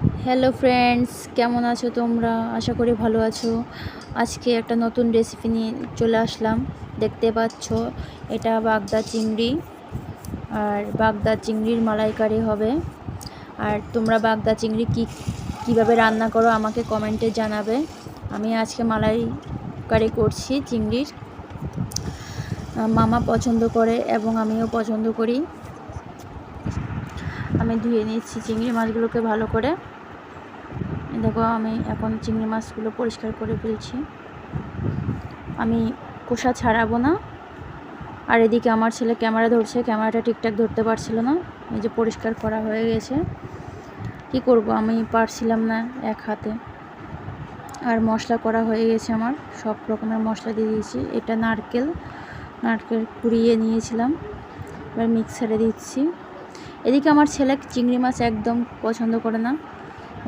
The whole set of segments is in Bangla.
হ্যালো ফ্রেন্ডস কেমন আছো তোমরা? আশা করি ভালো আছো। আজকে একটা নতুন রেসিপি নিয়ে চলে আসলাম। দেখতে পাচ্ছ, এটা বাগদা চিংড়ি। আর বাগদা চিংড়ির মালাইকারি হবে। আর তোমরা বাগদা চিংড়ি কী, কীভাবে রান্না করো আমাকে কমেন্টে জানাবে। আমি আজকে মালাইকারি করছি চিংড়ির। মামা পছন্দ করে এবং আমিও পছন্দ করি। আমি ধুয়ে নিচ্ছি চিংড়ি মাছগুলোকে ভালো করে। দেখো, আমি এখন চিংড়ি মাছগুলো পরিষ্কার করে ফেলছি। আমি কোষা ছাড়াবো না। আর এদিকে আমার ছেলে ক্যামেরা ধরছে, ক্যামেরাটা ঠিকঠাক ধরতে পারছিল না। এই যে পরিষ্কার করা হয়ে গেছে। কি করব, আমি পারছিলাম না এক হাতে। আর মশলা করা হয়ে গেছে আমার। সব রকমের মশলা দিয়ে দিয়েছি। এটা নারকেল। নারকেল কুড়িয়ে নিয়েছিলাম। এবার মিক্সারে দিচ্ছি। এদিকে আমার ছেলে চিংড়ি মাছ একদম পছন্দ করে না।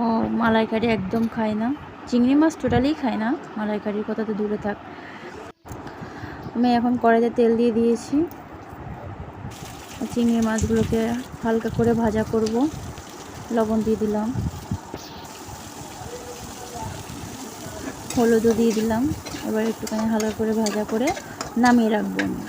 ও মালাইকারি একদম খায় না। চিংড়ি মাছ টোটালি খায় না, মালাইকারির কথা তো দূরে থাক। আমি এখন কড়াইতে তেল দিয়ে দিয়েছি। চিংড়ি মাছগুলোকে হালকা করে ভাজা করব। লবণ দিয়ে দিলাম। হলুদও দিয়ে দিলাম। এবার একটুখানি হালকা করে ভাজা করে নামিয়ে রাখব আমি।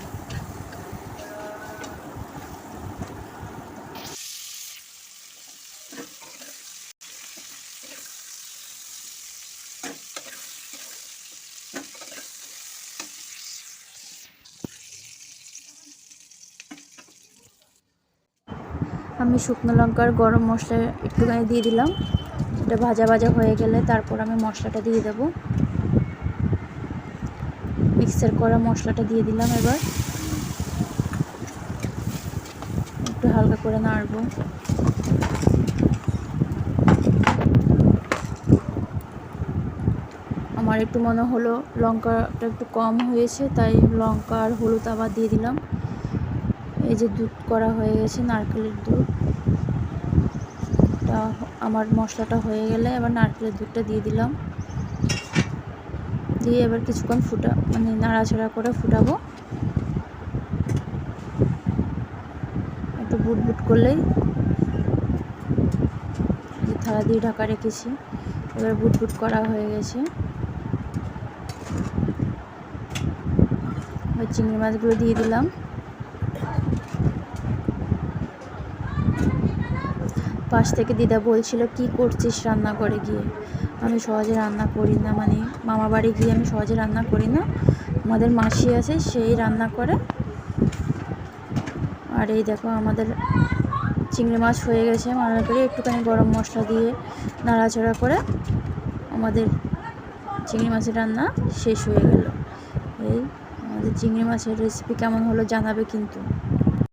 আমি শুকনো লঙ্কার গরম মশলা একটুখানি দিয়ে দিলাম। এটা ভাজা ভাজা হয়ে গেলে তারপর আমি মশলাটা দিয়ে দেব। মিক্সার করা মশলাটা দিয়ে দিলাম এবার। একটু হালকা করে নাড়বো। আমার একটু মনে হলো লঙ্কাটা একটু কম হয়েছে, তাই লঙ্কা আর হলুদ আবার দিয়ে দিলাম। এই যে দুধ করা হয়ে গেছে, নারকেলের দুধ। তা আমার মশলাটা হয়ে গেলে এবার নারকেলের দুধটা দিয়ে দিলাম। দিয়ে এবার কিছুক্ষণ ফুটা মানে নাড়াচাড়া করে ফুটাবো। একটু বুট বুট করলেই থালা দিয়ে ঢাকা রেখেছি, এবার বুট বুট করা হয়ে গেছে। চিংড়ি মাছগুলো দিয়ে দিলাম। পাশ থেকে দিদা বলছিল, কি করছিস রান্না করে গিয়ে? আমি সহজে রান্না করি না মানে মামা বাড়ি গিয়ে আমি সহজে রান্না করি না। আমাদের মাসি আছে, সেই রান্না করে। আর এই দেখো আমাদের চিংড়ি মাছ হয়ে গেছে রান্না করে একটুখানি গরম মশলা দিয়ে নাড়াচাড়া করে আমাদের চিংড়ি মাছের রান্না শেষ হয়ে গেল। এই আমাদের চিংড়ি মাছের রেসিপি কেমন হলো জানাবে কিন্তু।